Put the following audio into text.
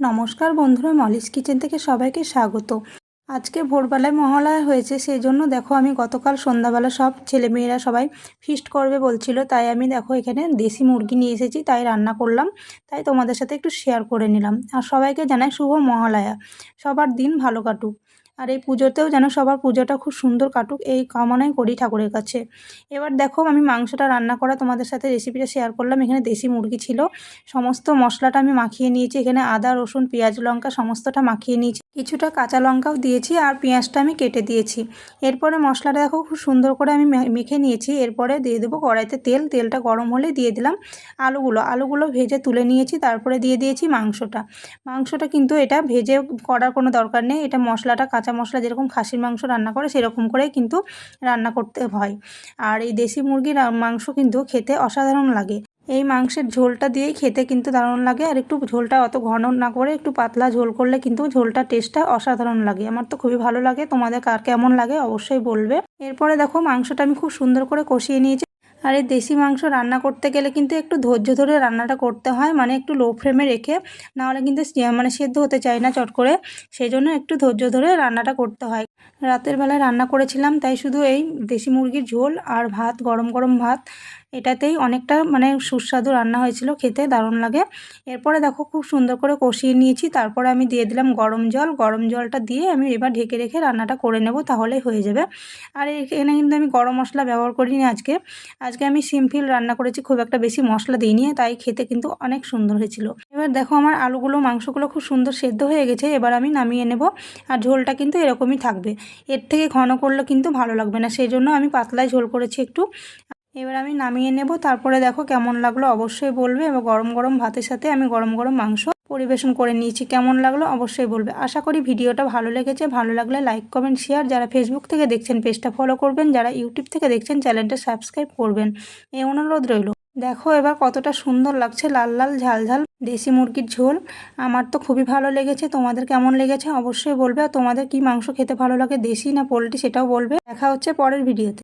নমস্কার বন্ধুরা, Molly's kitchen থেকে সবাইকে স্বাগত। আজকে ভোরবেলায় মহালয়া হয়েছে সেই জন্য দেখো আমি গতকাল সন্ধ্যাবেলা সব ছেলেমেয়েরা সবাই ফিস্ট করবে বলছিল, তাই আমি দেখো এখানে দেশি মুরগি নিয়ে এসেছি, তাই রান্না করলাম, তাই তোমাদের সাথে একটু শেয়ার করে নিলাম। আর সবাইকে জানাই শুভ মহালয়া, সবার দিন ভালো কাটুক। আর এই পুজোতেও যেন সবার পুজোটা খুব সুন্দর কাটুক, এই কামনাই করি ঠাকুরের কাছে। এবার দেখো, আমি মাংসটা রান্না করা তোমাদের সাথে রেসিপিটা শেয়ার করলাম। এখানে দেশি মুরগি ছিল। সমস্ত মশলাটা আমি মাখিয়ে নিয়েছি। এখানে আদা, রসুন, পেঁয়াজ লঙ্কা সমস্তটা মাখিয়ে নিয়েছি। কিছুটা কাঁচা লঙ্কাও দিয়েছি আর পেঁয়াজটা আমি কেটে দিয়েছি। এরপরে মশলাটা দেখো, খুব সুন্দর করে আমি মেখে নিয়েছি। এরপরে দিয়ে দেবো কড়াইতে তেল। তেলটা গরম হলে দিয়ে দিলাম আলুগুলো। আলুগুলো ভেজে তুলে নিয়েছি। তারপরে দিয়ে দিয়েছি মাংসটা। মাংসটা কিন্তু এটা ভেজে করার কোনো দরকার নেই। এটা মশলাটা কাঁচা মশলা যেরকম খাসির মাংস রান্না করে, সেরকম করে কিন্তু রান্না করতে হয়। আর এই দেশি মুরগির মাংস কিন্তু খেতে অসাধারণ লাগে। এই মাংসের ঝোলটা দিয়েই খেতে কিন্তু দারুণ লাগে। আর একটু ঝোলটা অত ঘন না করে একটু পাতলা ঝোল করলে কিন্তু ঝোলটা টেস্টটা অসাধারণ লাগে। আমার তো খুবই ভালো লাগে। তোমাদের কার কেমন লাগে অবশ্যই বলবে। এরপরে দেখো, মাংসটা আমি খুব সুন্দর করে কষিয়ে নিয়েছি। আর এই দেশি মাংস রান্না করতে গেলে কিন্তু একটু ধৈর্য ধরে রান্নাটা করতে হয় মানে একটু লো ফ্লেমে রেখে, নাহলে কিন্তু মানে সেদ্ধ হতে চায় না চট করে সেই জন্য একটু ধৈর্য ধরে রান্নাটা করতে হয়। রাতের বেলায় রান্না করেছিলাম, তাই শুধু এই দেশি মুরগির ঝোল আর ভাত, গরম গরম ভাত এটাতেই অনেকটা মানে সুস্বাদু রান্না হয়েছিল, খেতে দারুণ লাগে। এরপরে দেখো খুব সুন্দর করে কষিয়ে নিয়েছি, তারপরে আমি দিয়ে দিলাম গরম জল। গরম জলটা দিয়ে আমি এবার ঢেকে রেখে রান্নাটা করে নেব, তাহলেই হয়ে যাবে। আর এখানে কিন্তু আমি গরম মশলা ব্যবহার করিনি আজকে। আজকে আমি সিম্পল রান্না করেছি, খুব একটা বেশি মশলা দিইনি, তাই খেতে কিন্তু অনেক সুন্দর হয়েছিল। এবার দেখো আমার আলুগুলো, মাংসগুলো খুব সুন্দর সেদ্ধ হয়ে গেছে, এবার আমি নামিয়ে নেব। আর ঝোলটা কিন্তু এরকমই থাকবে। এর থেকে ঘন করলে কিন্তু ভালো লাগবে না, সেই জন্য আমি পাতলায় ঝোল করেছি একটু। এবার আমি নামিয়ে নেব, তারপরে দেখো কেমন লাগল অবশ্যই বলবে। এবং গরম গরম ভাতের সাথে আমি গরম গরম মাংস পরিবেশন করে নিয়েছি, কেমন লাগল অবশ্যই বলবে। আশা করি ভিডিওটা ভালো লেগেছে, ভালো লাগলে লাইক, কমেন্ট শেয়ার যারা ফেসবুক থেকে দেখছেন পেজটা ফলো করবেন, যারা ইউটিউব থেকে দেখছেন চ্যানেলটা সাবস্ক্রাইব করবেন। এই অনুরোধ রইল। দেখো এবার কতটা সুন্দর লাগছে, লাল লাল ঝাল ঝাল দেশি মুরগির ঝোল। আমার তো খুবই ভালো লেগেছে, তোমাদের কেমন লেগেছে অবশ্যই বলবে। আর তোমাদের কি মাংস খেতে ভালো লাগে, দেশি না পোলট্রি সেটাও বলবে। দেখা হচ্ছে পরের ভিডিওতে